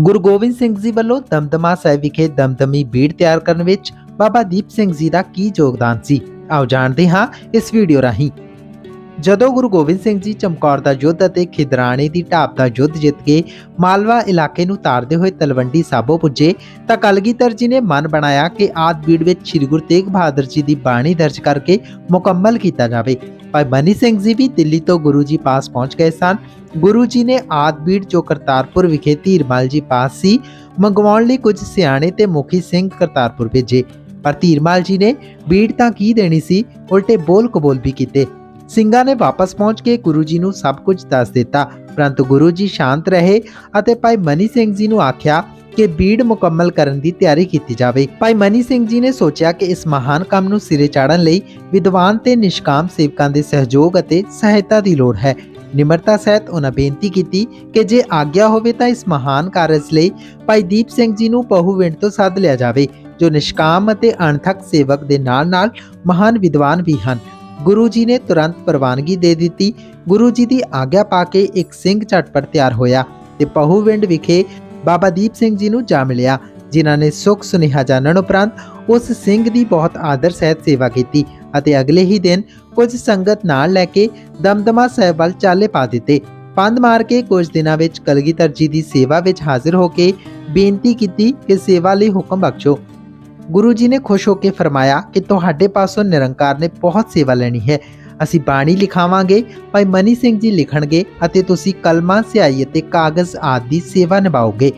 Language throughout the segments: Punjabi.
ਗੁਰੂ ਗੋਬਿੰਦ ਸਿੰਘ ਜੀ ਵੱਲੋਂ ਦਮਦਮਾ ਸਾਹਿਬ ਵਿਖੇ ਦਮਦਮੀ ਬੀੜ ਤਿਆਰ ਕਰਨ ਵਿੱਚ ਬਾਬਾ ਦੀਪ ਸਿੰਘ ਜੀ ਦਾ ਕੀ ਯੋਗਦਾਨ ਸੀ? ਆਓ ਜਾਣਦੇ ਹਾਂ ਇਸ ਵੀਡੀਓ ਰਾਹੀਂ। ਜਦੋਂ ਗੁਰੂ ਗੋਬਿੰਦ ਸਿੰਘ ਜੀ ਚਮਕੌਰ ਦਾ ਯੁੱਧ ਅਤੇ ਖਿਦਰਾਣੇ ਦੀ ਢਾਬ ਦਾ ਯੁੱਧ ਜਿੱਤ ਕੇ ਮਾਲਵਾ ਇਲਾਕੇ ਨੂੰ ਤਾਰਦੇ ਹੋਏ ਤਲਵੰਡੀ ਸਾਬੋ ਪੁੱਜੇ, ਤਾਂ ਕਲਗੀਧਰ ਜੀ ਨੇ ਮਨ ਬਣਾਇਆ ਕਿ ਆਦ ਬੀੜ ਵਿੱਚ ਸ੍ਰੀ ਗੁਰੂ ਤੇਗ ਬਹਾਦਰ ਜੀ ਦੀ ਬਾਣੀ ਦਰਜ ਕਰਕੇ ਮੁਕੰਮਲ ਕੀਤਾ ਜਾਵੇ। ਭਾਈ ਬਨੀ ਸਿੰਘ ਜੀ ਵੀ ਦਿੱਲੀ ਤੋਂ ਗੁਰੂ ਜੀ ਪਾਸ ਪਹੁੰਚ ਗਏ ਸਨ। ਗੁਰੂ ਜੀ ਨੇ ਆਦ ਬੀੜ ਜੋ ਕਰਤਾਰਪੁਰ ਵਿਖੇ ਧੀਰਮਲ ਜੀ ਪਾਸ ਸੀ, ਮੰਗਵਾਉਣ ਲਈ ਕੁਝ ਸਿਆਣੇ ਤੇ ਮੁਖੀ ਸਿੰਘ ਕਰਤਾਰਪੁਰ ਭੇਜੇ। ਪਰ ਧੀਰਮਲ ਜੀ ਨੇ ਬੀੜ ਤਾਂ ਕੀ ਦੇਣੀ ਸੀ, ਉਲਟੇ ਬੋਲ ਕਬੋਲ ਵੀ ਕੀਤੇ। ਸਿੰਘਾਂ ਨੇ ਵਾਪਸ ਪਹੁੰਚ ਕੇ ਗੁਰੂ ਜੀ ਨੂੰ ਸਭ ਕੁਝ ਦੱਸ ਦਿੱਤਾ। ਪਰੰਤੂ ਗੁਰੂ ਜੀ ਸ਼ਾਂਤ ਰਹੇ ਅਤੇ ਭਾਈ ਮਨੀ ਸਿੰਘ ਜੀ ਨੂੰ ਆਖਿਆ ਕਿ ਬੀੜ ਮੁਕੰਮਲ ਕਰਨ ਦੀ ਤਿਆਰੀ ਕੀਤੀ ਜਾਵੇ। ਭਾਈ ਮਨੀ ਸਿੰਘ ਜੀ ਨੇ ਸੋਚਿਆ ਕਿ ਇਸ ਮਹਾਨ ਕੰਮ ਨੂੰ ਸਿਰੇ ਚਾੜਨ ਲਈ ਵਿਦਵਾਨ ਤੇ ਨਿਸ਼ਕਾਮ ਸੇਵਕਾਂ ਦੇ ਸਹਿਯੋਗ ਅਤੇ ਸਹਾਇਤਾ ਦੀ ਲੋੜ ਹੈ। ਨਿਮਰਤਾ ਸਹਿਤ ਉਹਨਾਂ ਬੇਨਤੀ ਕੀਤੀ ਕਿ ਜੇ ਆਗਿਆ ਹੋਵੇ ਤਾਂ ਇਸ ਮਹਾਨ ਕਾਰਜ ਲਈ ਭਾਈ ਦੀਪ ਸਿੰਘ ਜੀ ਨੂੰ ਪਹੂਵਿੰਡ ਤੋਂ ਸੱਦ ਲਿਆ ਜਾਵੇ, ਜੋ ਨਿਸ਼ਕਾਮ ਅਤੇ ਅਣਥਕ ਸੇਵਕ ਦੇ ਨਾਲ-ਨਾਲ ਮਹਾਨ ਵਿਦਵਾਨ ਵੀ ਹਨ। ਗੁਰੂ ਜੀ ਨੇ ਤੁਰੰਤ ਪ੍ਰਵਾਨਗੀ ਦੇ ਦਿੱਤੀ। ਗੁਰੂ ਜੀ ਦੀ ਆਗਿਆ ਪਾ ਕੇ ਇੱਕ ਸਿੰਘ ਝਟਪਟ ਤਿਆਰ ਹੋਇਆ ਤੇ ਪਹੂਵਿੰਡ ਵਿਖੇ ਬਾਬਾ ਦੀਪ ਸਿੰਘ ਜੀ ਨੂੰ ਜਾ ਮਿਲਿਆ, ਜਿਨ੍ਹਾਂ ਨੇ ਸੁਖ ਸੁਨੇਹਾ ਜਾਣਨ ਉਪਰੰਤ ਉਸ ਸਿੰਘ ਦੀ ਬਹੁਤ ਆਦਰ ਸਹਿਤ ਸੇਵਾ ਕੀਤੀ ਅਤੇ ਅਗਲੇ ਹੀ ਦਿਨ ਕੁਝ ਸੰਗਤ ਨਾਲ ਲੈ ਕੇ ਦਮਦਮਾ ਸਾਹਿਬ ਵੱਲ ਚਾਲੇ ਪਾ ਦਿੱਤੇ। ਪੰਧ ਮਾਰ ਕੇ ਕੁਝ ਦਿਨਾਂ ਵਿੱਚ ਕਲਗੀਧਰ ਜੀ ਦੀ ਸੇਵਾ ਵਿੱਚ ਹਾਜ਼ਰ ਹੋ ਕੇ ਬੇਨਤੀ ਕੀਤੀ ਕਿ ਸੇਵਾ ਲਈ ਹੁਕਮ ਬਖਸ਼ੋ। ਗੁਰੂ ਜੀ ਨੇ ਖੁਸ਼ ਹੋ ਕੇ ਫਰਮਾਇਆ ਕਿ ਤੁਹਾਡੇ ਪਾਸੋਂ ਨਿਰੰਕਾਰ ਨੇ ਬਹੁਤ ਸੇਵਾ ਲੈਣੀ ਹੈ। ਅਸੀਂ ਬਾਣੀ ਲਿਖਾਵਾਂਗੇ, ਭਾਈ ਮਨੀ ਸਿੰਘ ਜੀ ਲਿਖਣਗੇ ਅਤੇ ਤੁਸੀਂ ਕਲਮਾ, ਸਿਆਹੀ ਅਤੇ ਕਾਗਜ਼ ਆਦਿ ਦੀ ਸੇਵਾ ਨਿਭਾਓਗੇ।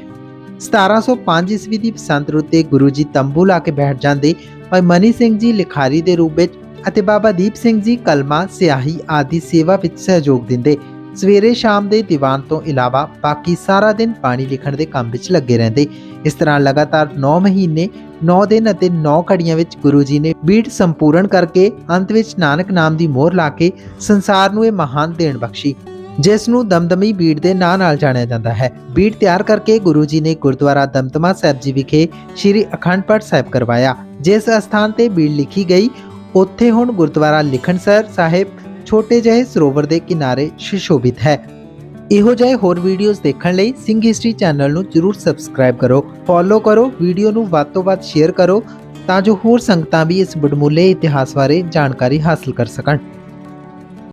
1705 ਈਸਵੀ ਦੀ ਬਸੰਤ ਰੁੱਤ ਤੇ ਗੁਰੂ ਜੀ ਤੰਬੂ ਲਾ ਕੇ ਬੈਠ ਜਾਂਦੇ, ਭਾਈ ਮਨੀ ਸਿੰਘ ਜੀ ਲਿਖਾਰੀ ਦੇ ਰੂਪ ਵਿੱਚ ਅਤੇ ਬਾਬਾ ਦੀਪ ਸਿੰਘ ਜੀ ਕਲਮਾ, ਸਿਆਹੀ ਆਦਿ ਸੇਵਾ ਵਿੱਚ ਸਹਿਯੋਗ ਦਿੰਦੇ। ਸਵੇਰੇ ਸ਼ਾਮ ਦੇ ਦੀਵਾਨ ਤੋਂ ਇਲਾਵਾ ਬਾਕੀ ਸਾਰਾ ਦਿਨ ਪਾਣੀ ਲਿਖਣ ਦੇ ਕੰਮ ਵਿੱਚ ਲੱਗੇ ਰਹਿੰਦੇ। ਇਸ ਤਰ੍ਹਾਂ ਲਗਾਤਾਰ 9 ਮਹੀਨੇ 9 ਦਿਨ ਅਤੇ 9 ਘੜੀਆਂ ਵਿੱਚ ਗੁਰੂ ਜੀ ਨੇ ਬੀੜ ਸੰਪੂਰਨ ਕਰਕੇ ਅੰਤ ਵਿੱਚ ਨਾਨਕ ਨਾਮ ਦੀ ਮੋਹਰ ਲਾ ਕੇ ਸੰਸਾਰ ਨੂੰ ਇਹ ਮਹਾਨ ਦੇਣ ਬਖਸ਼ੀ, ਜਿਸ ਨੂੰ ਦਮਦਮੀ ਬੀੜ ਦੇ ਨਾਂ ਨਾਲ ਜਾਣਿਆ ਜਾਂਦਾ ਹੈ। ਬੀੜ ਤਿਆਰ ਕਰਕੇ ਗੁਰੂ ਜੀ ਨੇ ਗੁਰਦੁਆਰਾ ਦਮਦਮਾ ਸਾਹਿਬ ਜੀ ਵਿਖੇ ਸ੍ਰੀ ਅਖੰਡ ਪਾਠ ਸਾਹਿਬ ਕਰਵਾਇਆ, ਜਿਸ ਅਸਥਾਨ ਤੇ ਬੀੜ ਲਿਖੀ ਗਈ। ਉੱਥੇ ਹੁਣ ਗੁਰਦੁਆਰਾ ਲਿਖਣਸਰ ਸਾਹਿਬ ਛੋਟੇ ਜਿਹੇ ਸਰੋਵਰ ਦੇ ਕਿਨਾਰੇ ਸ਼ਿਸ਼ੋਭਿਤ ਹੈ। ਇਹੋ ਜਿਹੇ ਹੋਰ ਵੀਡੀਓਜ਼ ਦੇਖਣ ਲਈ ਸਿੰਘ ਹਿਸਟਰੀ ਚੈਨਲ ਨੂੰ ਜਰੂਰ ਸਬਸਕ੍ਰਾਈਬ ਕਰੋ ਫੋਲੋ ਕਰੋ ਵੀਡੀਓ ਨੂੰ ਵੱਧ ਤੋਂ ਵੱਧ ਸ਼ੇਅਰ ਕਰੋ ਤਾਂ ਜੋ ਹੋਰ ਸੰਗਤਾਂ ਵੀ ਇਸ ਬੜਮੁੱਲੇ ਇਤਿਹਾਸ ਬਾਰੇ ਜਾਣਕਾਰੀ ਹਾਸਲ ਕਰ ਸਕਣ।